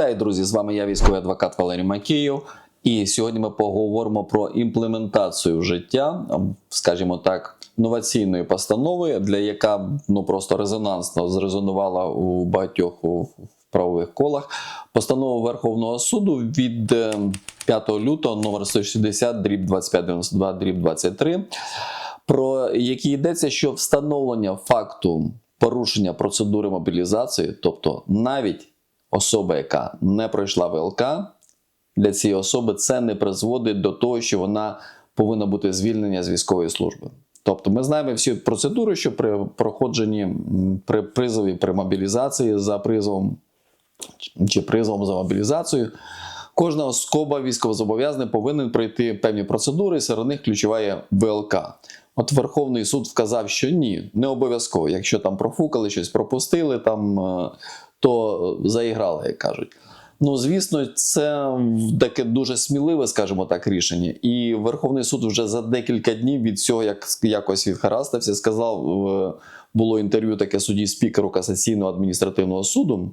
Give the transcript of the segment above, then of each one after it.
Вітаю, друзі! З вами я, військовий адвокат Валерій Макіїв. І сьогодні ми поговоримо про імплементацію життя, скажімо так, новаційної постанови, для яка ну просто резонансно зрезонувала у багатьох в правових колах. Постанова Верховного суду від е, 5 лютого номер 160 дріб 2592 дріб 23, про який йдеться, що встановлення факту порушення процедури мобілізації, тобто навіть особа, яка не пройшла ВЛК, для цієї особи це не призводить до того, що вона повинна бути звільнена з військової служби. Тобто ми знаємо всі процедури, що при проходженні при призові при мобілізації за призовом чи призовом за мобілізацію. Кожна особа військовозобов'язаний повинен пройти певні процедури, серед них ключова є ВЛК. От Верховний суд вказав, що ні, не обов'язково. Якщо там профукали, щось пропустили, там, е, то заіграли, як кажуть. Ну, звісно, це таке дуже сміливе, скажімо так, рішення. І Верховний суд вже за декілька днів від цього як якось відхарастався, сказав, е, було інтерв'ю таке судді спікеру касаційного адміністративного суду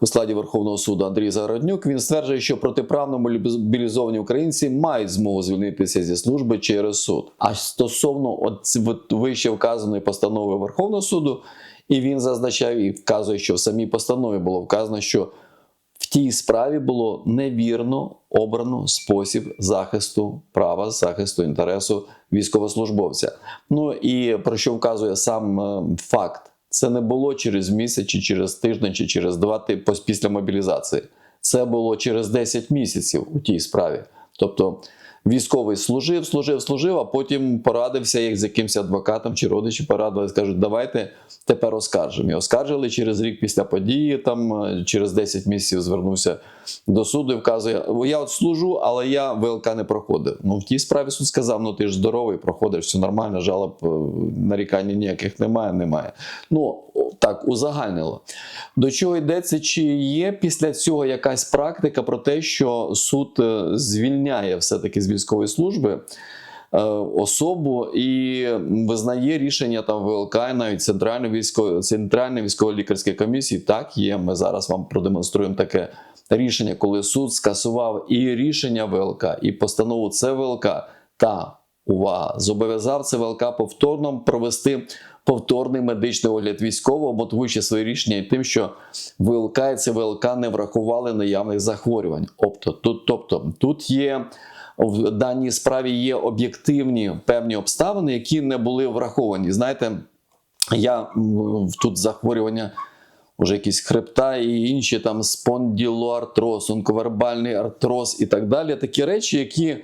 у складі Верховного суду Андрій Загороднюк. Він стверджує, що протиправно мобілізовані українці мають змогу звільнитися зі служби через суд. А стосовно от вище вказаної постанови Верховного суду, і він зазначає і вказує, що в самій постанові було вказано, що в тій справі було невірно обрано спосіб захисту права, захисту інтересу військовослужбовця. Ну і про що вказує сам е, факт: це не було через місяць, чи через тиждень, чи через два типу після мобілізації. Це було через 10 місяців у тій справі. Тобто військовий служив, служив, служив, а потім порадився як з якимось адвокатом чи родичі порадили, скажуть, давайте тепер оскаржимо. І оскаржили через рік після події, там е, через 10 місяців звернувся до суду і вказує: «О, я от служу, але я ВЛК не проходив. Ну в тій справі суд сказав: ну ти ж здоровий, проходиш, все нормально, жалоб е, нарікань ніяких немає, немає. Ну так узагальнило. До чого йдеться, чи є після цього якась практика про те, що суд е, звільняє все-таки з військової служби е, особу і визнає рішення там ВЛК, навіть центральної військової центральної військово-лікарської комісії. Так є. Ми зараз вам продемонструємо таке рішення, коли суд скасував і рішення ВЛК, і постанову ЦВЛК та увага, зобов'язав ЦВЛК повторно провести повторний медичний огляд військового, мотивуючи своє рішення тим, що ВЛК і ЦВЛК не врахували наявних захворювань. Тобто, тут, тобто, тут є в даній справі є об'єктивні певні обставини, які не були враховані. Знаєте, я тут захворювання. Уже якісь хребта і інші там спонділоартроз, онковербальний артроз і так далі. Такі речі, які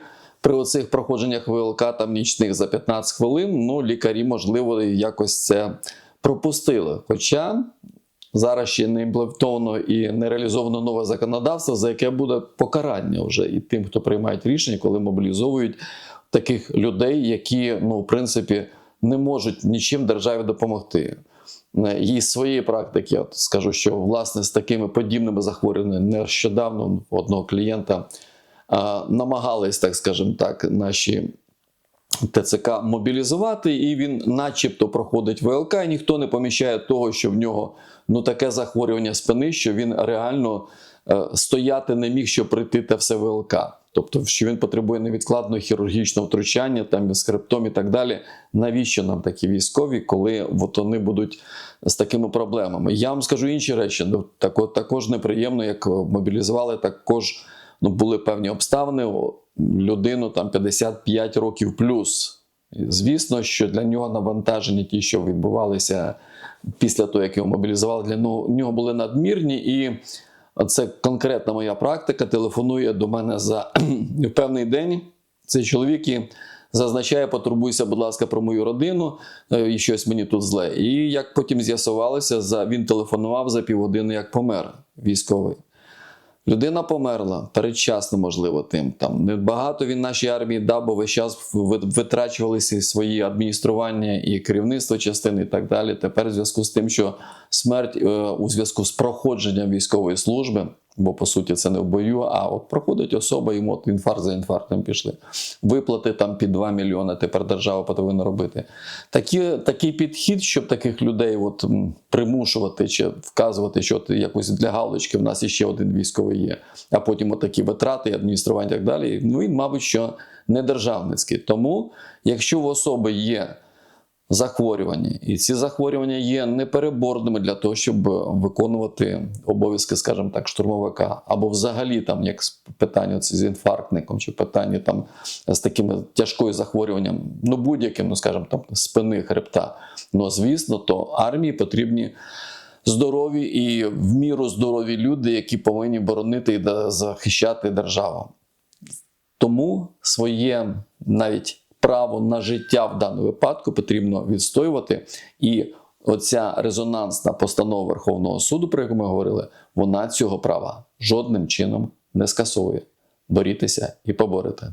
при оцих проходженнях ВЛК там нічних за 15 хвилин, ну лікарі, можливо, якось це пропустили. Хоча зараз ще не імплементовано і не реалізовано нове законодавство, за яке буде покарання вже і тим, хто приймає рішення, коли мобілізовують таких людей, які, ну, в принципі, не можуть нічим державі допомогти. І своєї практики, от скажу, що власне з такими подібними захворюваннями нещодавно одного клієнта намагались, так скажемо так, наші ТЦК мобілізувати, і він, начебто, проходить ВЛК, і ніхто не поміщає того, що в нього ну таке захворювання спини, що він реально е, стояти не міг, щоб прийти те все ВЛК. Тобто, що він потребує невідкладного хірургічного втручання, там з хребтом і так далі. Навіщо нам такі військові, коли от вони будуть з такими проблемами? Я вам скажу інші речі. Ну, так, також неприємно, як мобілізували, також ну, були певні обставини. Людину там 55 років плюс. Звісно, що для нього навантаження, ті, що відбувалися після того, як його мобілізували, для нього, були надмірні. І це конкретна моя практика. Телефонує до мене за певний день. Цей чоловік і зазначає, потурбуйся, будь ласка, про мою родину, е, і щось мені тут зле. І як потім з'ясувалося, він телефонував за півгодини, як помер військовий. Людина померла передчасно, можливо, тим. Там небагато він нашій армії дав, бо весь час витрачувалися свої адміністрування і керівництво частини і так далі. Тепер, в зв'язку з тим, що смерть е, у зв'язку з проходженням військової служби, Бо по суті це не в бою, а от проходить особа, йому от інфаркт за інфарктом пішли. Виплати там під 2 мільйони тепер держава повинна робити. Такі, такий підхід, щоб таких людей от, примушувати чи вказувати, що якось для галочки в нас іще один військовий є, а потім отакі витрати, адміністрування і так далі. Ну він, мабуть, що не державницький. Тому, якщо в особи є захворювання, і ці захворювання є непереборними для того, щоб виконувати обов'язки, скажімо так, штурмовика, або взагалі там як питання з інфарктником, чи питання там з таким тяжкою захворюванням, ну будь-яким, ну скажімо, там спини, хребта. Ну звісно, то армії потрібні. Здорові і в міру здорові люди, які повинні боронити і захищати державу. Тому своє навіть право на життя в даному випадку потрібно відстоювати. І оця резонансна постанова Верховного суду, про яку ми говорили, вона цього права жодним чином не скасовує. Борітеся і поборете.